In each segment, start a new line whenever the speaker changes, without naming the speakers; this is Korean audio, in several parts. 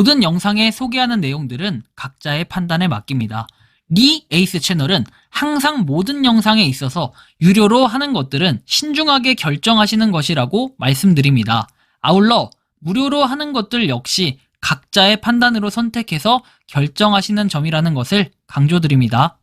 모든 영상에 소개하는 내용들은 각자의 판단에 맡깁니다. 리 에이스 채널은 항상 모든 영상에 있어서 유료로 하는 것들은 신중하게 결정하시는 것이라고 말씀드립니다. 아울러 무료로 하는 것들 역시 각자의 판단으로 선택해서 결정하시는 점이라는 것을 강조드립니다.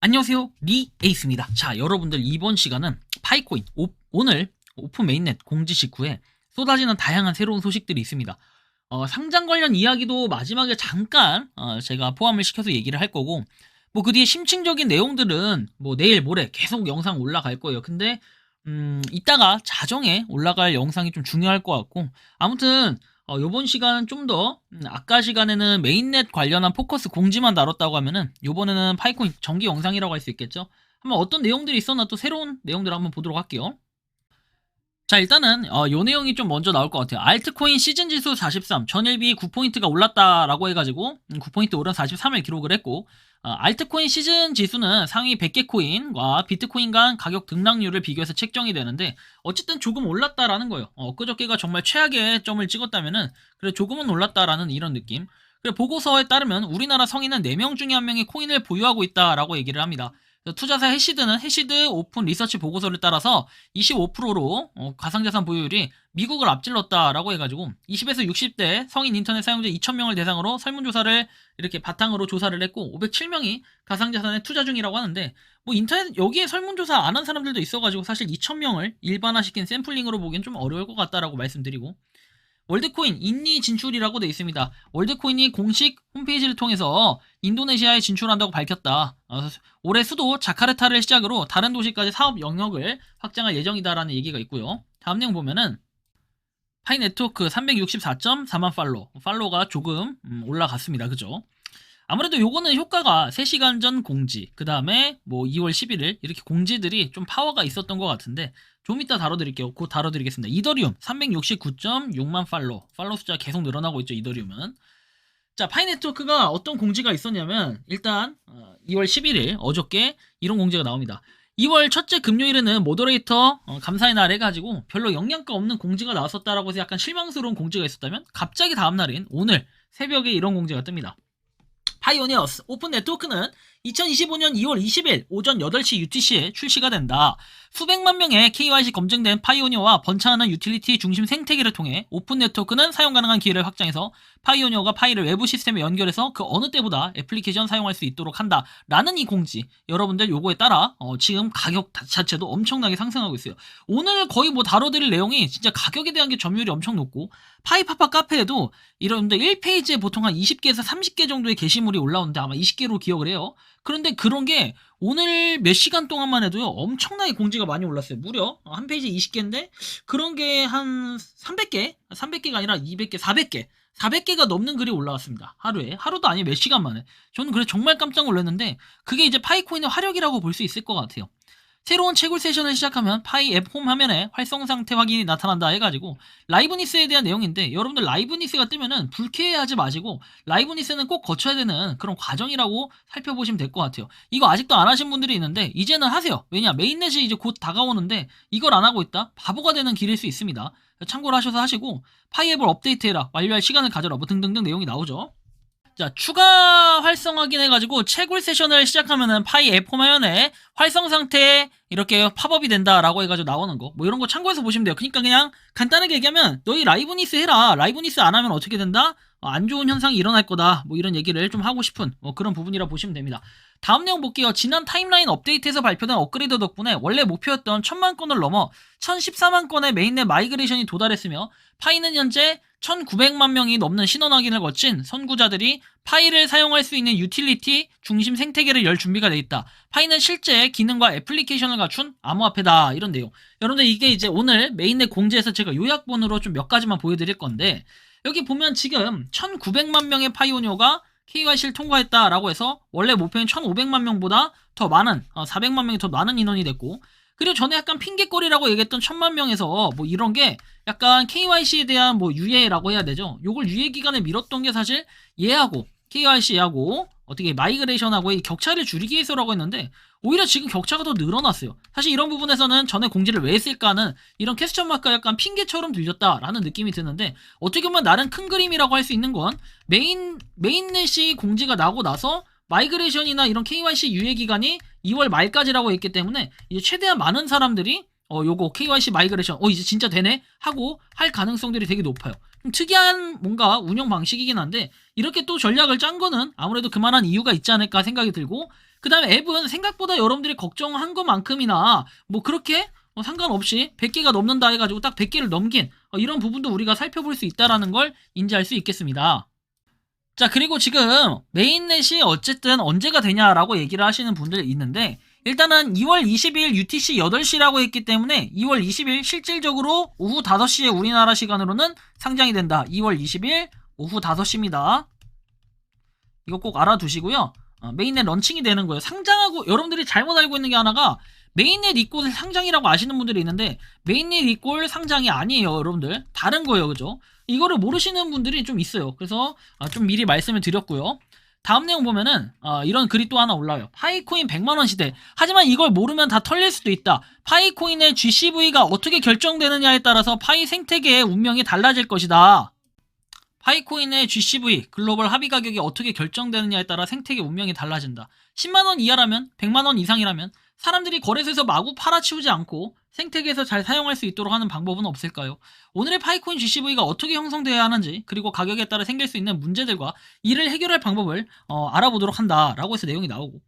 안녕하세요. 리 에이스입니다. 자, 여러분들 이번 시간은 파이코인 오, 오늘 오픈 메인넷 공지 직후에 쏟아지는 다양한 새로운 소식들이 있습니다. 어, 상장 관련 이야기도 마지막에 잠깐 어, 제가 포함을 시켜서 얘기를 할 거고 뭐 그 뒤에 심층적인 내용들은 뭐 내일 모레 계속 영상 올라갈 거예요. 근데 음, 이따가 자정에 올라갈 영상이 좀 중요할 것 같고 아무튼 어, 요번 시간은 좀더 음, 아까 시간에는 메인넷 관련한 포커스 공지만 다뤘다고 하면은 요번에는 파이코인 정기 영상이라고 할 수 있겠죠. 한번 어떤 내용들이 있었나 또 새로운 내용들을 한번 보도록 할게요. 자 일단은 어, 요 내용이 좀 먼저 나올 것 같아요. 알트코인 시즌 지수 43 전일비 9포인트가 올랐다라고 해가지고 음, 9포인트 오른 43을 기록을 했고 어, 알트코인 시즌 지수는 상위 100개 코인과 비트코인 간 가격 등락률을 비교해서 책정이 되는데 어쨌든 조금 올랐다라는 거예요. 어, 엊그저께가 정말 최악의 점을 찍었다면은 그래 조금은 올랐다라는 이런 느낌. 그래 보고서에 따르면 우리나라 성인은 4명 중에 1명이 코인을 보유하고 있다라고 얘기를 합니다. 투자사 해시드는 해시드 오픈 리서치 보고서를 따라서 25%로 어, 가상자산 보유율이 미국을 앞질렀다라고 해가지고 20에서 60대 성인 인터넷 사용자 2,000명을 대상으로 설문조사를 이렇게 바탕으로 조사를 했고 507명이 가상자산에 투자 중이라고 하는데 뭐 인터넷 여기에 설문조사 안 한 사람들도 있어가지고 사실 2,000명을 일반화시킨 샘플링으로 보기엔 좀 어려울 것 같다라고 말씀드리고 월드코인 인니 진출이라고 돼 있습니다. 월드코인이 공식 홈페이지를 통해서 인도네시아에 진출한다고 밝혔다. 어, 올해 수도 자카르타를 시작으로 다른 도시까지 사업 영역을 확장할 예정이다라는 얘기가 있고요. 다음 내용 보면은 파이 네트워크 364.4만 팔로 팔로가 조금 음, 올라갔습니다. 그죠? 아무래도 요거는 효과가 3시간 전 공지, 그 다음에 뭐 2월 11일 이렇게 공지들이 좀 파워가 있었던 것 같은데 좀 이따 다뤄드릴게요. 곧 다뤄드리겠습니다. 이더리움 369.6만 팔로 팔로 숫자 계속 늘어나고 있죠. 이더리움은 자 파이네트워크가 어떤 공지가 있었냐면 일단 어, 2월 11일 어저께 이런 공지가 나옵니다. 2월 첫째 금요일에는 모더레이터 어, 감사의 날 해가지고 별로 영양가 없는 공지가 나왔었다라고 해서 약간 실망스러운 공지가 있었다면 갑자기 다음 날인 오늘 새벽에 이런 공지가 뜹니다. 파이오니어스 오픈 네트워크는 2025년 2월 20일 오전 8시 UTC에 출시가 된다. 수백만 명의 KYC 검증된 파이오니어와 번창하는 유틸리티 중심 생태계를 통해 오픈 네트워크는 사용 가능한 기회를 확장해서 파이오니어가 파이를 외부 시스템에 연결해서 그 어느 때보다 애플리케이션 사용할 수 있도록 한다. 라는 이 공지. 여러분들 요거에 따라 어, 지금 가격 자체도 엄청나게 상승하고 있어요. 오늘 거의 뭐 다뤄드릴 내용이 진짜 가격에 대한 게 점유율이 엄청 높고 파이파파 카페에도 이런데 1페이지에 보통 한 20개에서 30개 정도의 게시물이 올라오는데 아마 20개로 기억을 해요. 그런데 그런 게 오늘 몇 시간 동안만 해도요 엄청나게 공지가 많이 올랐어요. 무려 한 페이지 20개인데 그런 게 한 300개, 300개가 아니라 200개, 400개, 400개가 넘는 글이 올라왔습니다. 하루에 하루도 아니고 몇 시간 만에. 저는 그래 정말 깜짝 놀랐는데 그게 이제 파이코인의 화력이라고 볼 수 있을 것 같아요. 새로운 채굴 세션을 시작하면 파이 앱 홈 화면에 활성 상태 확인이 나타난다 해가지고 라이브니스에 대한 내용인데 여러분들 라이브니스가 뜨면은 불쾌해하지 마시고 라이브니스는 꼭 거쳐야 되는 그런 과정이라고 살펴보시면 될 것 같아요. 이거 아직도 안 하신 분들이 있는데 이제는 하세요. 왜냐 메인넷이 이제 곧 다가오는데 이걸 안 하고 있다 바보가 되는 길일 수 있습니다. 참고를 하셔서 하시고 파이 앱을 업데이트해라 완료할 시간을 가져라 뭐 등등등 내용이 나오죠. 자, 추가 활성 확인해가지고 채굴 세션을 시작하면은 파이 앱 화면에 활성 상태에 이렇게 팝업이 된다라고 해가지고 나오는 거. 뭐 이런 거 참고해서 보시면 돼요. 그러니까 그냥 간단하게 얘기하면 너희 라이브니스 해라. 라이브니스 안 하면 어떻게 된다? 어, 안 좋은 현상이 일어날 거다. 뭐 이런 얘기를 좀 하고 싶은 뭐 그런 부분이라 보시면 됩니다. 다음 내용 볼게요. 지난 타임라인 업데이트에서 발표된 업그레이드 덕분에 원래 목표였던 1000만 건을 넘어 1014만 건의 메인넷 마이그레이션이 도달했으며 파이는 현재 1900만 명이 넘는 신원 확인을 거친 선구자들이 파이를 사용할 수 있는 유틸리티 중심 생태계를 열 준비가 돼 있다. 파이는 실제 기능과 애플리케이션을 갖춘 암호화폐다. 이런 내용. 여러분들 이게 이제 오늘 메인넷 공지에서 제가 요약본으로 좀 몇 가지만 보여드릴 건데 여기 보면 지금 1900만 명의 파이오니어가 KYC를 통과했다라고 해서 원래 목표인 1500만 명보다 더 많은 어, 400만 명이 더 많은 인원이 됐고 그리고 전에 약간 핑계거리라고 얘기했던 1000만 명에서 뭐 이런 게 약간 KYC에 대한 뭐 유예라고 해야 되죠. 요걸 유예 기간에 미뤘던 게 사실 얘하고 KYC하고 어떻게 마이그레이션하고의 격차를 줄이기 위해서라고 했는데 오히려 지금 격차가 더 늘어났어요. 사실 이런 부분에서는 전에 공지를 왜 했을까는 이런 퀘스천 마크가 약간 핑계처럼 들렸다라는 느낌이 드는데 어떻게 보면 나름 큰 그림이라고 할 수 있는 건 메인 메인넷이 공지가 나고 나서 마이그레이션이나 이런 KYC 유예 기간이 2월 말까지라고 했기 때문에 이제 최대한 많은 사람들이 어 요거 KYC 마이그레이션 어 이제 진짜 되네 하고 할 가능성들이 되게 높아요. 좀 특이한 뭔가 운영 방식이긴 한데 이렇게 또 전략을 짠 거는 아무래도 그만한 이유가 있지 않을까 생각이 들고 그 다음에 앱은 생각보다 여러분들이 걱정한 것만큼이나 뭐 그렇게 어, 상관없이 100개가 넘는다 해가지고 딱 100개를 넘긴 어, 이런 부분도 우리가 살펴볼 수 있다라는 걸 인지할 수 있겠습니다. 자 그리고 지금 메인넷이 어쨌든 언제가 되냐라고 얘기를 하시는 분들 있는데 일단은 2월 20일 UTC 8시라고 했기 때문에 2월 20일 실질적으로 오후 5시에 우리나라 시간으로는 상장이 된다. 2월 20일 오후 5시입니다. 이거 꼭 알아두시고요. 어, 메인넷 런칭이 되는 거예요. 상장하고 여러분들이 잘못 알고 있는 게 하나가 메인넷 이꼴 상장이라고 아시는 분들이 있는데 메인넷 이꼴 상장이 아니에요, 여러분들. 다른 거예요, 그죠? 이거를 모르시는 분들이 좀 있어요. 그래서 아, 좀 미리 말씀을 드렸고요. 다음 내용 보면은 어, 이런 글이 또 하나 올라와요. 파이코인 100만원 시대. 하지만 이걸 모르면 다 털릴 수도 있다. 파이코인의 GCV가 어떻게 결정되느냐에 따라서 파이 생태계의 운명이 달라질 것이다. 파이코인의 GCV 글로벌 합의 가격이 어떻게 결정되느냐에 따라 생태계 운명이 달라진다. 10만원 이하라면 100만원 이상이라면 사람들이 거래소에서 마구 팔아치우지 않고 생태계에서 잘 사용할 수 있도록 하는 방법은 없을까요? 오늘의 파이코인 GCV가 어떻게 형성되어야 하는지 그리고 가격에 따라 생길 수 있는 문제들과 이를 해결할 방법을 어, 알아보도록 한다라고 해서 내용이 나오고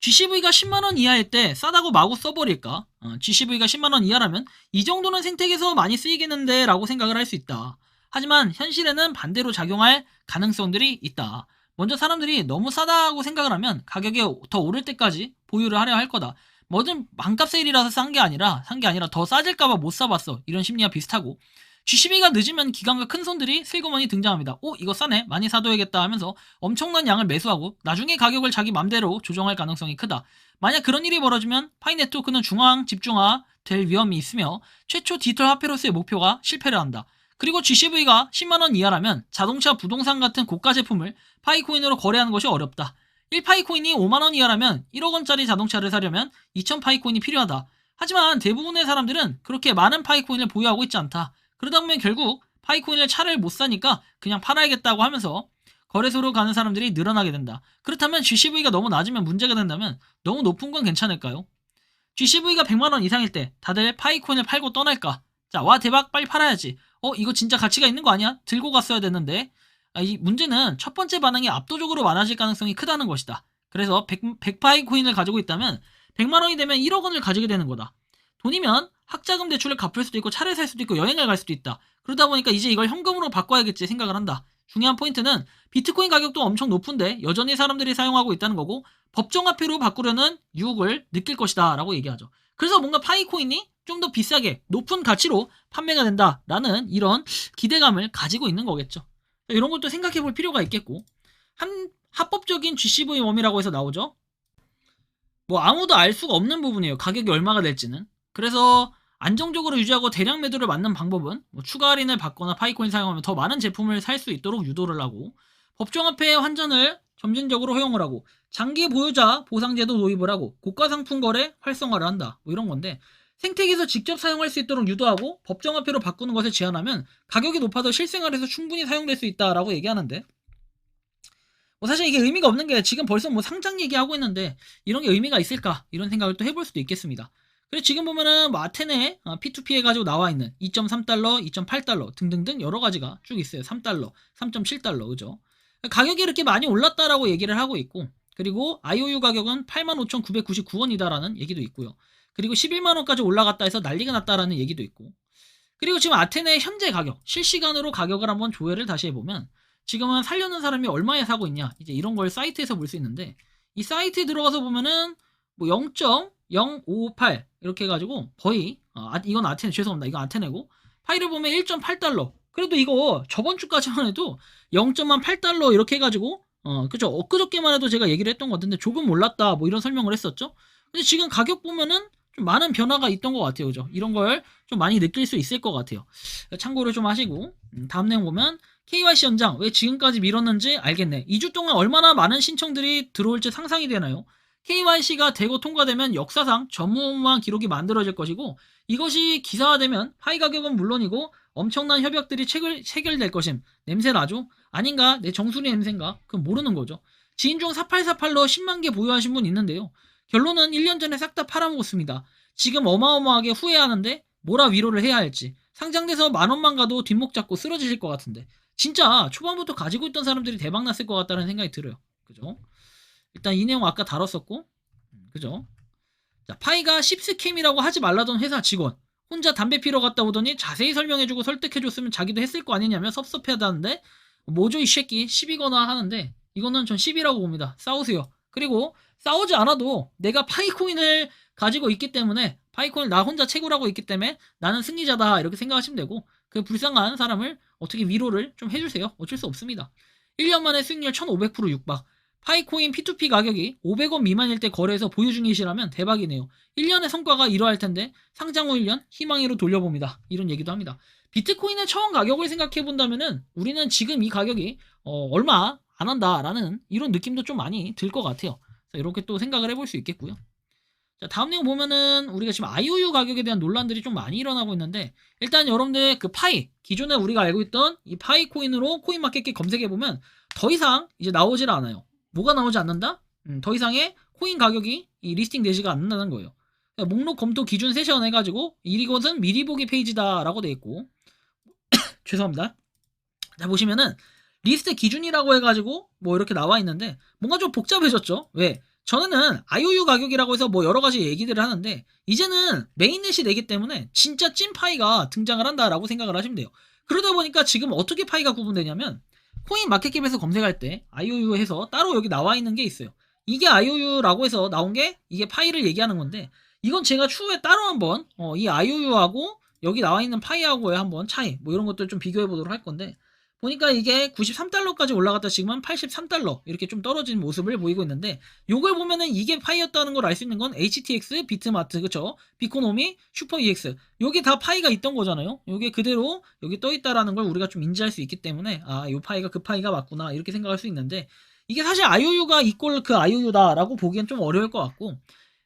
GCV가 10만원 이하일 때 싸다고 마구 써버릴까? 어, GCV가 10만원 이하라면 이 정도는 생태계에서 많이 쓰이겠는데 라고 생각을 할 수 있다. 하지만 현실에는 반대로 작용할 가능성들이 있다. 먼저 사람들이 너무 싸다고 생각을 하면 가격이 더 오를 때까지 보유를 하려 할 거다. 뭐든 반값 세일이라서 싼 게 아니라 산 게 아니라 더 싸질까봐 못 사봤어. 이런 심리와 비슷하고 G12가 늦으면 기관과 큰 손들이 슬그머니 등장합니다. 오 이거 싸네 많이 사둬야겠다 하면서 엄청난 양을 매수하고 나중에 가격을 자기 맘대로 조정할 가능성이 크다. 만약 그런 일이 벌어지면 파이 네트워크는 중앙 집중화 될 위험이 있으며 최초 디지털 화폐로서의 목표가 실패를 한다. 그리고 GCV가 10만원 이하라면 자동차, 부동산 같은 고가 제품을 파이코인으로 거래하는 것이 어렵다. 1파이코인이 5만원 이하라면 1억원짜리 자동차를 사려면 2,000파이코인이 필요하다. 하지만 대부분의 사람들은 그렇게 많은 파이코인을 보유하고 있지 않다. 그러다 보면 결국 파이코인을 차를 못 사니까 그냥 팔아야겠다고 하면서 거래소로 가는 사람들이 늘어나게 된다. 그렇다면 GCV가 너무 낮으면 문제가 된다면 너무 높은 건 괜찮을까요? GCV가 100만원 이상일 때 다들 파이코인을 팔고 떠날까? 자, 와 대박 빨리 팔아야지. 어, 이거 진짜 가치가 있는 거 아니야? 들고 갔어야 됐는데. 아, 이 문제는 첫 번째 반응이 압도적으로 많아질 가능성이 크다는 것이다. 그래서 100, 100 파이 코인을 가지고 있다면 100만 원이 되면 1억 원을 가지게 되는 거다. 돈이면 학자금 대출을 갚을 수도 있고 차를 살 수도 있고 여행을 갈 수도 있다. 그러다 보니까 이제 이걸 현금으로 바꿔야겠지 생각을 한다. 중요한 포인트는 비트코인 가격도 엄청 높은데 여전히 사람들이 사용하고 있다는 거고 법정화폐로 바꾸려는 유혹을 느낄 것이다 라고 얘기하죠. 그래서 뭔가 파이코인이 좀 더 비싸게 높은 가치로 판매가 된다라는 이런 기대감을 가지고 있는 거겠죠. 이런 것도 생각해 볼 필요가 있겠고 한 합법적인 GCV 웜이라고 해서 나오죠. 뭐 아무도 알 수가 없는 부분이에요. 가격이 얼마가 될지는. 그래서 안정적으로 유지하고 대량 매도를 맞는 방법은 뭐 추가 할인을 받거나 파이코인 사용하면 더 많은 제품을 살 수 있도록 유도를 하고 법정화폐 환전을 점진적으로 허용을 하고 장기 보유자 보상제도 도입을 하고 고가 상품 거래 활성화를 한다. 뭐 이런 건데 생태계에서 직접 사용할 수 있도록 유도하고 법정화폐로 바꾸는 것을 제한하면 가격이 높아도 실생활에서 충분히 사용될 수 있다라고 얘기하는데 뭐 사실 이게 의미가 없는 게 지금 벌써 뭐 상장 얘기하고 있는데 이런 게 의미가 있을까 이런 생각을 또 해볼 수도 있겠습니다. 그리고 지금 보면은 뭐 아테네 P2P 해가지고 나와 있는 2.3달러, 2.8달러 등등등 여러 가지가 쭉 있어요. 3달러, 3.7달러 그죠? 가격이 이렇게 많이 올랐다라고 얘기를 하고 있고 그리고 IOU 가격은 85,999원이다라는 얘기도 있고요. 그리고 11만 원까지 올라갔다 해서 난리가 났다라는 얘기도 있고. 그리고 지금 아테네의 현재 가격 실시간으로 가격을 한번 조회를 다시 해보면 지금은 살려는 사람이 얼마에 사고 있냐? 이제 이런 걸 사이트에서 볼 수 있는데 이 사이트에 들어가서 보면은 뭐 0.058 이렇게 해가지고 거의 어, 아, 이건 아테네 죄송합니다. 이건 아테네고 파일을 보면 1.8달러. 그래도 이거 저번 주까지만 해도 0.8달러 이렇게 해가지고 어 그죠? 엊그저께만 해도 제가 얘기를 했던 것 같은데 조금 올랐다 뭐 이런 설명을 했었죠? 근데 지금 가격 보면은 좀 많은 변화가 있던 것 같아요. 그죠? 이런 걸 좀 많이 느낄 수 있을 것 같아요. 참고를 좀 하시고, 음, 다음 내용 보면, KYC 연장 왜 지금까지 미뤘는지 알겠네. 2주 동안 얼마나 많은 신청들이 들어올지 상상이 되나요? KYC가 되고 통과되면 역사상 전무후무한 기록이 만들어질 것이고 이것이 기사화되면 파이 가격은 물론이고 엄청난 협약들이 체결, 체결될 것임. 냄새 나죠? 아닌가? 내 정수리 냄새인가? 그건 모르는 거죠. 지인 중 4848로 10만 개 보유하신 분 있는데요. 결론은 1년 전에 싹 다 팔아먹었습니다. 지금 어마어마하게 후회하는데 뭐라 위로를 해야 할지. 상장돼서 만 원만 가도 뒷목 잡고 쓰러지실 것 같은데. 진짜 초반부터 가지고 있던 사람들이 대박 났을 것 같다는 생각이 들어요. 그죠? 일단 이 내용 아까 다뤘었고, 음, 그죠? 자, 파이가 10스캠이라고 하지 말라던 회사 직원. 혼자 담배 피러 갔다 오더니 자세히 설명해주고 설득해줬으면 자기도 했을 거 아니냐며 섭섭해하다는데, 뭐죠 이 새끼 10이거나 하는데, 이거는 전 10이라고 봅니다. 싸우세요. 그리고 싸우지 않아도 내가 파이코인을 가지고 있기 때문에, 파이코인 나 혼자 채굴하고 있기 때문에 나는 승리자다. 이렇게 생각하시면 되고, 그 불쌍한 사람을 어떻게 위로를 좀 해주세요. 어쩔 수 없습니다. 1년 만에 수익률 1500% 육박. 파이코인 P2P 가격이 500원 미만일 때 거래해서 보유 중이시라면 대박이네요. 1년의 성과가 이러할 텐데 상장 후 1년 희망으로 돌려봅니다. 이런 얘기도 합니다. 비트코인의 처음 가격을 생각해 본다면은 우리는 지금 이 가격이 어, 얼마 안 한다라는 이런 느낌도 좀 많이 들 것 같아요. 자, 이렇게 또 생각을 해볼 수 있겠고요. 자, 다음 내용 보면은 우리가 지금 IOU 가격에 대한 논란들이 좀 많이 일어나고 있는데 일단 여러분들 그 파이 기존에 우리가 알고 있던 이 파이 코인으로 코인 마켓 검색해 보면 더 이상 이제 나오질 않아요. 뭐가 나오지 않는다? 음, 더 이상의 코인 가격이 이 리스팅 되지가 않는다는 거예요. 목록 검토 기준 세션 해가지고 이것은 미리 보기 페이지다라고 돼 있고 죄송합니다. 자 보시면은 리스트 기준이라고 해가지고 뭐 이렇게 나와 있는데 뭔가 좀 복잡해졌죠. 왜? 저는 IOU 가격이라고 해서 뭐 여러 가지 얘기들을 하는데 이제는 메인넷이 되기 때문에 진짜 찐 파이가 등장을 한다라고 생각을 하시면 돼요. 그러다 보니까 지금 어떻게 파이가 구분되냐면 코인 마켓캡에서 검색할 때 IOU 해서 따로 여기 나와 있는 게 있어요. 이게 IOU라고 해서 나온 게 이게 파이를 얘기하는 건데 이건 제가 추후에 따로 한번 어, 이 IOU하고 여기 나와 있는 파이하고의 한번 차이 뭐 이런 것들 좀 비교해 보도록 할 건데 보니까 이게 93달러까지 올라갔다 지금은 83달러 이렇게 좀 떨어진 모습을 보이고 있는데 요걸 보면은 이게 파이였다는 걸 알 수 있는 건 HTX, 비트마트, 그쵸? 비코노미, 슈퍼 EX 요게 다 파이가 있던 거잖아요. 요게 그대로 여기 떠 있다라는 걸 우리가 좀 인지할 수 있기 때문에 아, 요 파이가 그 파이가 맞구나 이렇게 생각할 수 있는데 이게 사실 IOU가 이꼴 그 IOU다라고 보기엔 좀 어려울 것 같고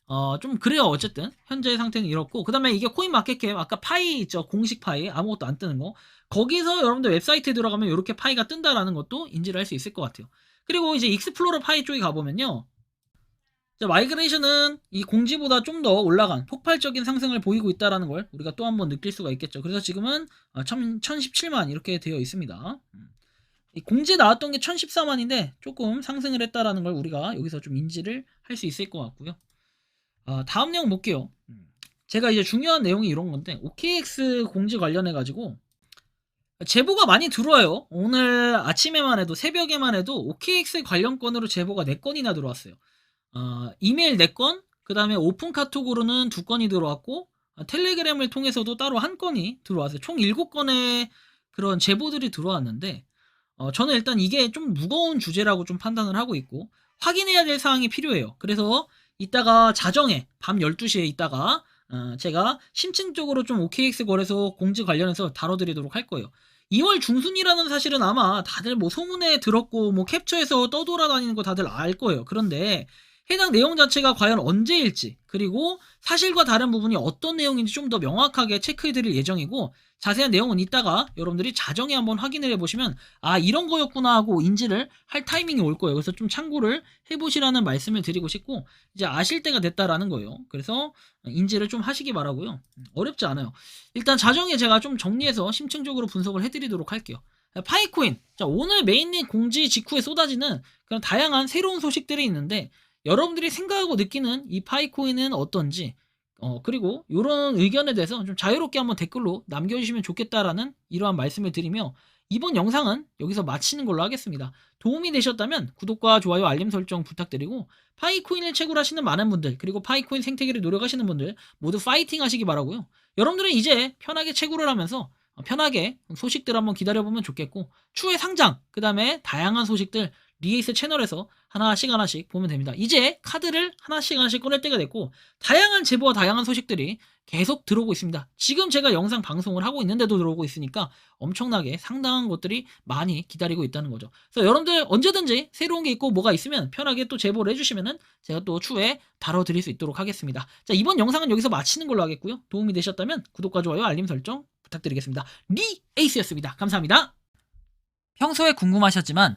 어, 좀 그래요. 어쨌든 현재 상태는 이렇고 그다음에 이게 코인 마켓캡 아까 파이 있죠. 공식 파이 아무것도 안 뜨는 거. 거기서 여러분들 웹사이트에 들어가면 이렇게 파이가 뜬다라는 것도 인지를 할 수 있을 것 같아요. 그리고 이제 익스플로러 파이 쪽에 가보면요. 자, 마이그레이션은 이 공지보다 좀 더 올라간 폭발적인 상승을 보이고 있다라는 걸 우리가 또 한 번 느낄 수가 있겠죠. 그래서 지금은 1000, 1017만 이렇게 되어 있습니다. 음. 이 공지 나왔던 게 1014만인데 조금 상승을 했다라는 걸 우리가 여기서 좀 인지를 할 수 있을 것 같고요. 아, 다음 내용 볼게요. 음. 제가 이제 중요한 내용이 이런 건데 OKX 공지 관련해 가지고 제보가 많이 들어와요. 오늘 아침에만 해도 새벽에만 해도 OKX 관련 건으로 제보가 4건이나 들어왔어요. 어, 이메일 4건, 그 다음에 오픈 카톡으로는 2건이 들어왔고 어, 텔레그램을 통해서도 따로 한 건이 들어왔어요. 총 7건의 그런 제보들이 들어왔는데 어, 저는 일단 이게 좀 무거운 주제라고 좀 판단을 하고 있고 확인해야 될 사항이 필요해요. 그래서 이따가 자정에 밤 12시에 있다가 어, 제가 심층적으로 좀 OKX 거래소 공지 관련해서 다뤄드리도록 할 거예요. 2월 중순이라는 사실은 아마 다들 뭐 소문에 들었고 뭐 캡처해서 떠돌아다니는 거 다들 알 거예요. 그런데 해당 내용 자체가 과연 언제일지 그리고 사실과 다른 부분이 어떤 내용인지 좀 더 명확하게 체크해 드릴 예정이고 자세한 내용은 이따가 여러분들이 자정에 한번 확인을 해보시면 아 이런 거였구나 하고 인지를 할 타이밍이 올 거예요. 그래서 좀 참고를 해보시라는 말씀을 드리고 싶고 이제 아실 때가 됐다라는 거예요. 그래서 인지를 좀 하시기 바라고요. 어렵지 않아요. 일단 자정에 제가 좀 정리해서 심층적으로 분석을 해드리도록 할게요. 파이코인. 자, 오늘 메인넷 공지 직후에 쏟아지는 그런 다양한 새로운 소식들이 있는데 여러분들이 생각하고 느끼는 이 파이코인은 어떤지 어, 그리고 이런 의견에 대해서 좀 자유롭게 한번 댓글로 남겨주시면 좋겠다라는 이러한 말씀을 드리며 이번 영상은 여기서 마치는 걸로 하겠습니다. 도움이 되셨다면 구독과 좋아요, 알림 설정 부탁드리고 파이코인을 채굴하시는 많은 분들 그리고 파이코인 생태계를 노력하시는 분들 모두 파이팅 하시기 바라고요. 여러분들은 이제 편하게 채굴을 하면서 편하게 소식들 한번 기다려보면 좋겠고 추후에 상장 그 다음에 다양한 소식들 리에이스 채널에서 하나씩 하나씩 보면 됩니다. 이제 카드를 하나씩 하나씩 꺼낼 때가 됐고 다양한 제보와 다양한 소식들이 계속 들어오고 있습니다. 지금 제가 영상 방송을 하고 있는데도 들어오고 있으니까 엄청나게 상당한 것들이 많이 기다리고 있다는 거죠. 그래서 여러분들 언제든지 새로운 게 있고 뭐가 있으면 편하게 또 제보를 해주시면은 제가 또 추후에 다뤄드릴 수 있도록 하겠습니다. 자 이번 영상은 여기서 마치는 걸로 하겠고요. 도움이 되셨다면 구독과 좋아요, 알림 설정 부탁드리겠습니다. 리 에이스였습니다. 감사합니다. 평소에 궁금하셨지만